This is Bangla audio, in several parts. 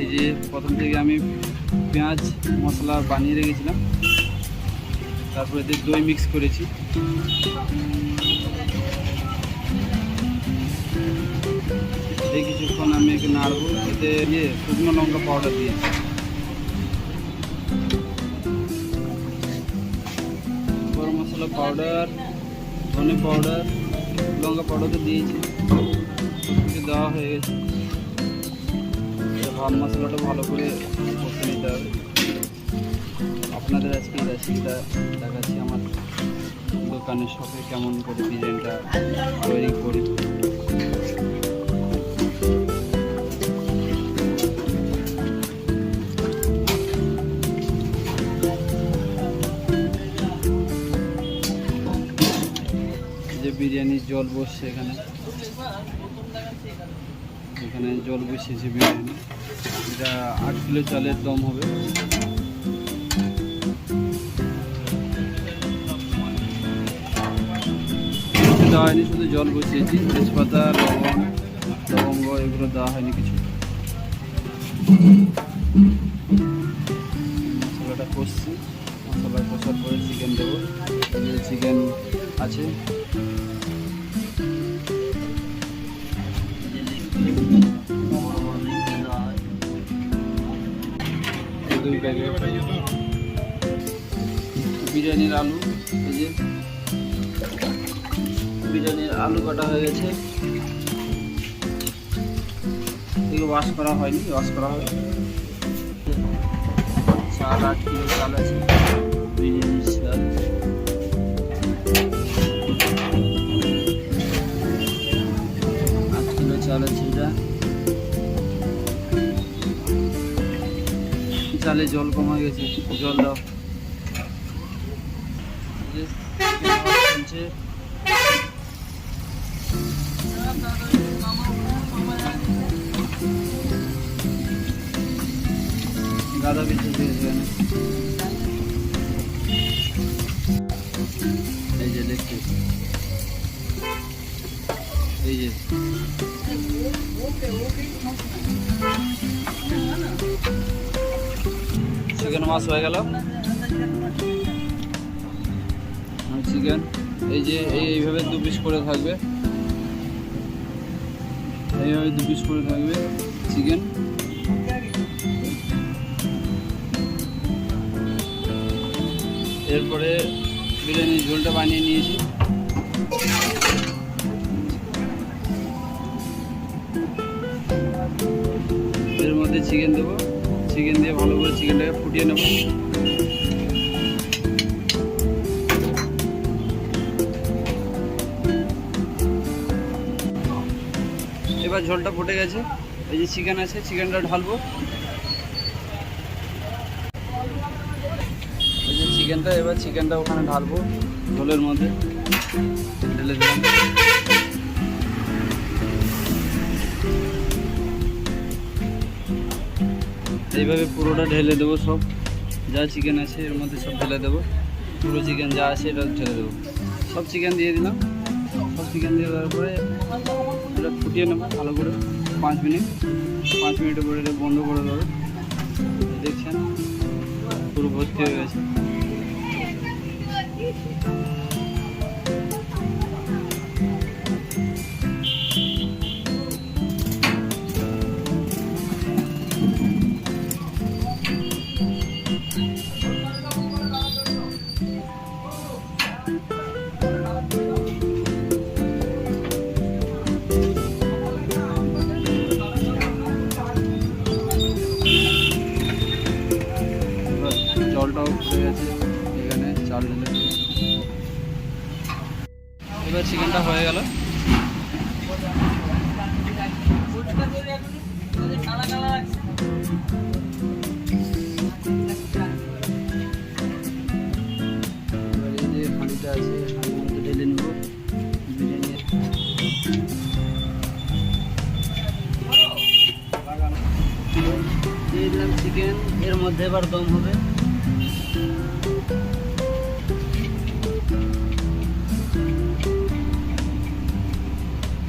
এই যে প্রথম থেকে আমি পেঁয়াজ, মশলা বানিয়ে রেখেছিলাম। তারপরে এতে দই মিক্স করেছি। এই কিছুক্ষণ আমি একে নাড়বো। এতে ইয়ে শুকনো লঙ্কা পাউডার দিয়েছি গরম মশলা পাউডার ধনে পাউডার লঙ্কা পাউডার তো দিয়েছি। দেওয়া হয়ে গেছে। ভাত মশলাটা ভালো করে কষে নিতে হবে। আপনাদের আজকে রেসিপিটা দেখাচ্ছি আমার দোকানের শপে কেমন করে ডিজাইনটা তৈরি করি। যে বিরিয়ানির জল বসছে এখানে। এখানে জল বসিয়েছে বিরিয়ানি। এটা আট কিলো চালের দম হবে। দেওয়া হয়নি, শুধু জল বসিয়েছি। তেজপাতা, লবণ, লবঙ্গ, এগুলো দেওয়া হয়নি কিছু। মশলাটা কষছি। মশলা কষার পরে চিকেন দেবো। চিকেন আছে বিরিয়ানির আলু, এই যে বিরিয়ানির আলু কাটা হয়ে গেছে। এগুলো ওয়াশ করা হয়নি ওয়াশ করা হবে চাল আট কিলো চাল আছে, বিরিয়ানির চাল। আট কিলো চাল আছে এটা। চালে জল কমা গেছে জল দাও। গাদা বিছে দিয়েছে এই যে দেখছি। এই যে। চিকেন মাছ হয়ে গেল। চিকেন, এই যে এই এইভাবে দু পিস করে থাকবে। এইভাবে দু পিস করে থাকবে চিকেন। এরপরে বিরিয়ানির ঝোলটা বানিয়ে নিয়েছি। এর মধ্যে চিকেন দেবো। চিকেন দিয়ে ভালো করে চিকেনটাকে ফুটিয়ে নেব। এবার ঝোলটা ফুটে গেছে। এই যে চিকেন আছে চিকেনটা ঢালবো। এই যে চিকেনটা এবার চিকেনটা ওখানে ঢালবো ঝোলের মধ্যে। ঢেলে দিলাম। এইভাবে পুরোটা ঢেলে দেবো সব। যা চিকেন আছে, এর মধ্যে সব ঢেলে দেবো। পুরো চিকেন যা আছে এটা ঢেলে দেবো। সব চিকেন দিয়ে দিলাম। সব চিকেন দিয়ে দেওয়ার পরে এটা ফুটিয়ে নেব ভালো করে। পাঁচ মিনিট। পাঁচ মিনিটের পরে এটা বন্ধ করে দেবো। দেখছেন? পুরো ভর্তি হয়ে গেছে। দিয়ে চিকেন এর মধ্যে এবার দম হবে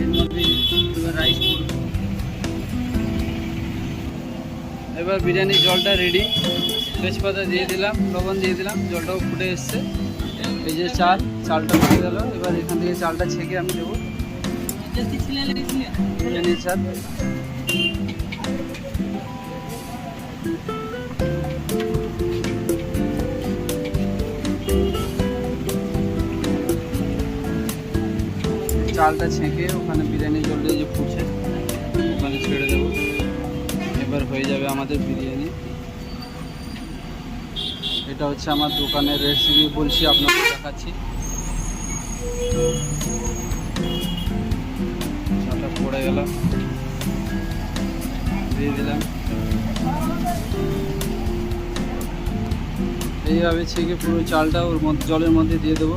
এর মধ্যে রাইস করব। এবার বিরিয়ানির জলটা রেডি তেজপাতা দিয়ে দিলাম, লবণ দিয়ে দিলাম, জলটাও ফুটে এসছে। এই যে চাল, চালটা ফুটে গেল। এবার এখান থেকে চালটা ছেঁকে আমি দেবো। বিরিয়ানির চাল। চালটা ছেঁকে ওখানে বিরিয়ানি জলটা যে ফুটছে। এবার হয়ে যাবে আমাদের বিরিয়ানি। এটা হচ্ছে আমার দোকানের রেসিপি বলছি আপনাকে দেখাচ্ছি। চালটা পড়ে গেল। দিয়ে দিলাম। এইভাবে ছেঁকে পুরো চালটা ওর মধ্যে, জলের মধ্যে দিয়ে দেবো।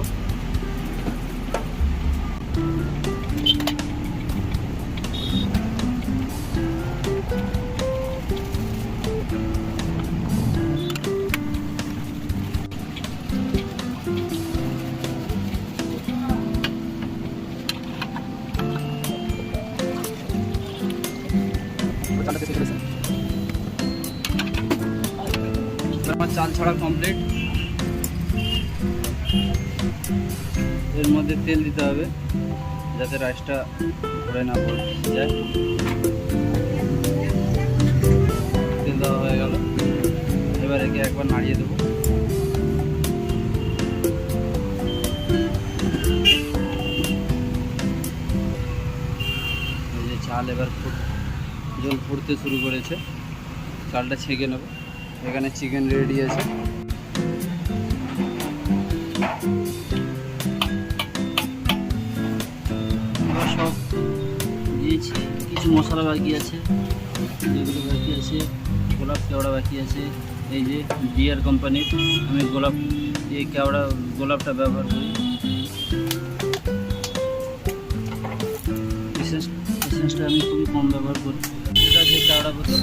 ছাড়া কমপ্লিট এর মধ্যে তেল দিতে হবে, যাতে রাইসটা ধরে না পড়ে, যায়। তেল দেওয়া হয়ে গেল। এবার একে একবার নাড়িয়ে দেবো। চাল এবার ফুট জল ফুটতে শুরু করেছে। চালটা ছেঁকে নেব। এখানে চিকেন রেডি আছে। সব দিয়েছি। কিছু মশলা বাকি আছে, যেগুলো বাকি আছে, গোলাপ কেওড়া বাকি আছে। এই যে ডিয়ার কোম্পানির আমি গোলাপ এই কেওড়া, গোলাপটা ব্যবহার করি। আমি খুবই কম ব্যবহার করি। এটা আছে কেওড়া বোতল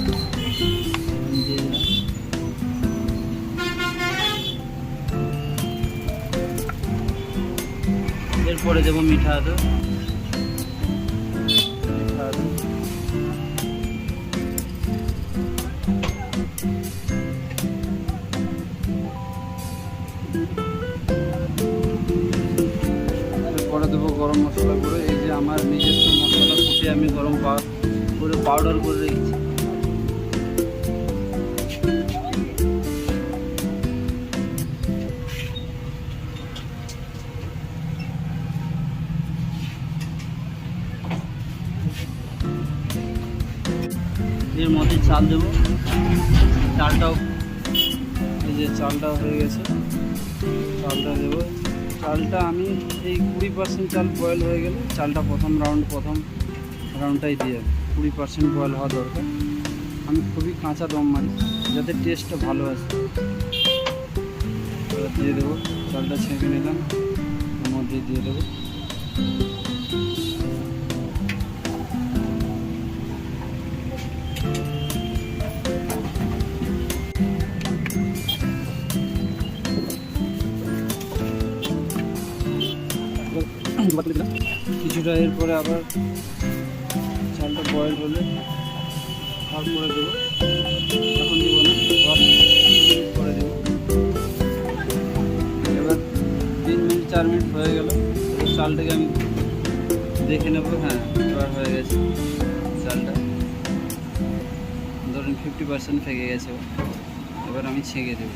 দিয়ে দিলাম এরপরে দেবো মিঠা আদা। মিঠা এরপরে দেবো গরম মশলা করে এই যে আমার নিজস্ব মশলা ফুটে আমি গরম করে পাউডার করে রেখেছি। এর মধ্যে চাল দেবো। চালটাও এই যে চালটাও হয়ে গেছে। চালটা দেবো। চালটা আমি এই কুড়ি পার্সেন্ট চাল বয়েল হয়ে গেলে চালটা প্রথম রাউন্ড প্রথম রাউন্ডটাই দিয়ে। কুড়ি পার্সেন্ট বয়েল হওয়া দরকার। আমি খুবই কাঁচা দম মারি যাতে টেস্টটা ভালো আসে। দিয়ে দেবো। চালটা ছেঁকে নিলাম। ওর মধ্যে দিয়ে দেবো। কিছুটা এরপরে আবার চালটা বয়েল হলে তারপরে দেবো। এখন দেবো না মিনিট দেবো। এবার তিন মিনিট, চার মিনিট হয়ে গেল। চালটাকে আমি দেখে নেব হ্যাঁ এবার হয়ে গেছে চালটা। ধরুন ফিফটি পার্সেন্ট ফেকে গেছে। এবার আমি ছেঁকে দেবো।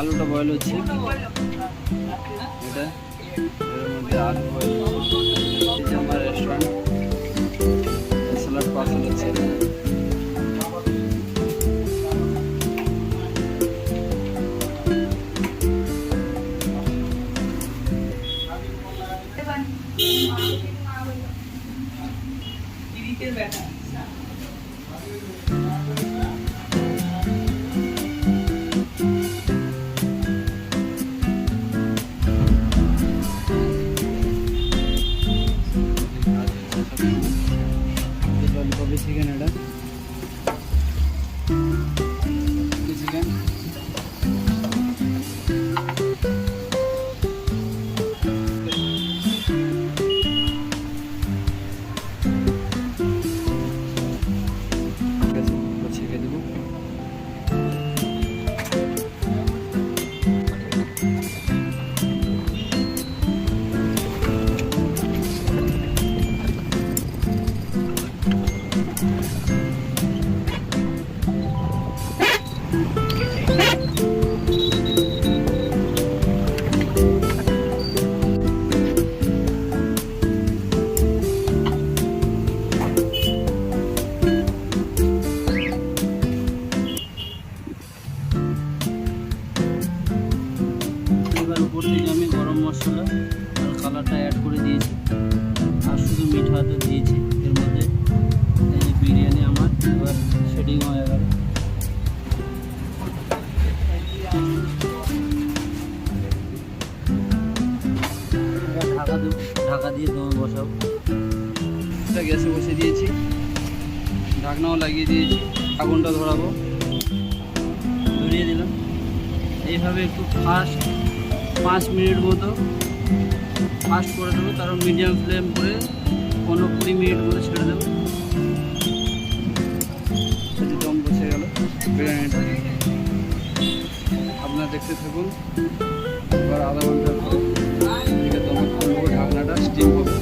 আলুটা বয়েল হচ্ছে। এটা এর মধ্যে আলু বয়েল হচ্ছে। আমার রেস্টুরেন্ট স্যালাড পার্সেল হচ্ছে। Thank. এবার আমি গরম মশলা আর কালারটা অ্যাড করে দিয়েছি। আর শুধু মিঠাটা দিয়েছি। এর মধ্যে এই যে বিরিয়ানি আমার, এবার সেটিং হয়ে গেল। ঢাকা ঢাকা দিয়ে দমে বসাবো। এটা গ্যাসে বসে দিয়েছি। ঢাকনাও লাগিয়ে দিয়েছি। আগুনটা ধরাবো। ধরিয়ে দিলাম। এইভাবে একটু ফাস্ট পাঁচ মিনিট মতো ফাস্ট করে দেবো, তারপর মিডিয়াম ফ্লেম করে পনেরো কুড়ি মিনিট মতো ছেড়ে দেবো। সেটি দম বসে গেল। বিরিয়ানিটা আপনারা দেখতে থাকুন এবার আধা ঘণ্টা দমে ঢাকনাটা স্টিম হবে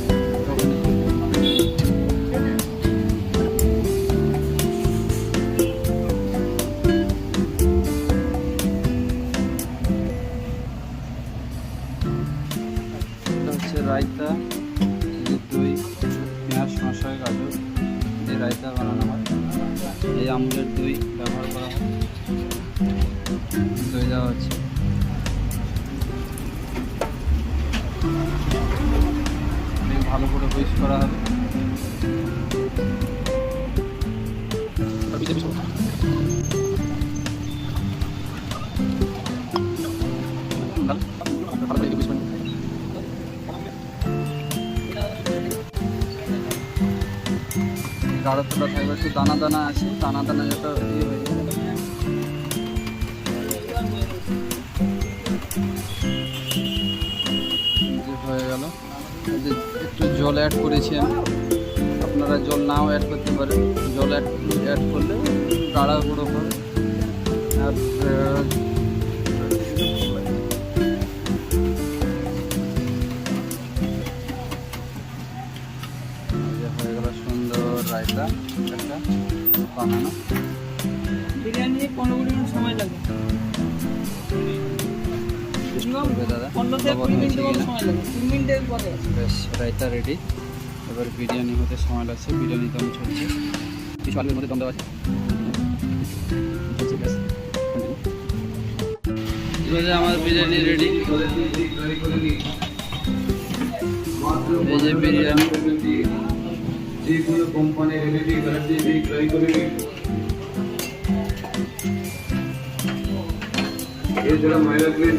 রায়তা, যে দই, পেঁয়াজ শসা গাজর, এই রায়তা বানানো হয়। এই আমুলের দই ব্যবহার করা হয়। দই দেওয়া হচ্ছে। ভালো করে হুইস করা হবে। গাঢ় তোলা থাকবে একটু দানা দানা আছে, দানা দানা যেটা ইয়ে হয়ে যাবে। হয়ে গেল। একটু জল অ্যাড করেছি আমি। আপনারা জল নাও অ্যাড করতে পারেন। জল অ্যাড অ্যাড করলে গাঢ়া গুঁড়ো হয়। আর বিরিয়ানি পনেরো কুড়ি মিনিট সময় লাগে। দাদা পনেরো থেকে কুড়ি মিনিট সময় লাগে। তিন মিনিটের পরে বেশ রায়তা রেডি এবার বিরিয়ানি হতে সময় লাগছে বিরিয়ানি দম চলছে। কিছু আলুর মধ্যে দম দেওয়া আছে? এবারে আমার বিরিয়ানি রেডি এই যে বিরিয়ানি। যে কোনো কোম্পানির এলইডি গ্যালারি দিয়ে ক্রয় করে এছাড়া মাইরাক্লিন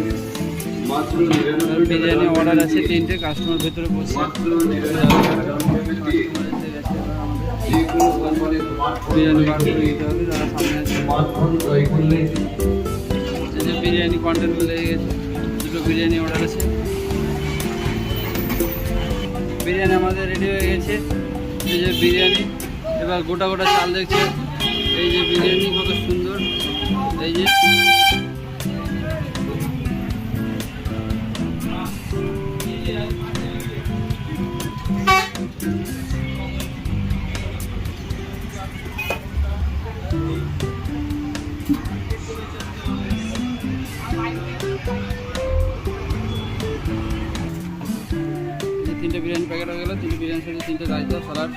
মাত্র নিরানব্বই অর্ডার আছে তিনটে কাস্টমার ভেতরে বসছে মাত্র নিরানব্বই যে কোনো কোম্পানির বিরিয়ানি বার করে দিতে হবে তারা সামনে আছে। স্মার্টফোন ক্রয় করলে যে বিরিয়ানি কন্টেন্ট লেগে গেছে দুটো বিরিয়ানি অর্ডার আছে। বিরিয়ানি আমাদের রেডি হয়ে গেছে। এই যে বিরিয়ানি, এবার গোটা গোটা চাল দেখছে এই যে বিরিয়ানি কত সুন্দর। এই যে তিনটে বিরিয়ানি প্যাকেট হয়ে গেলো, তিনটে বিরিয়ানি সাথে তিনটে রায়তা সালাড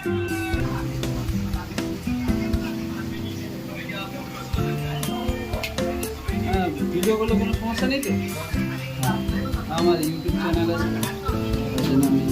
হ্যাঁ ভিডিও করলে কোনো সমস্যা নেই তো? আমার ইউটিউব চ্যানেল আছে আমি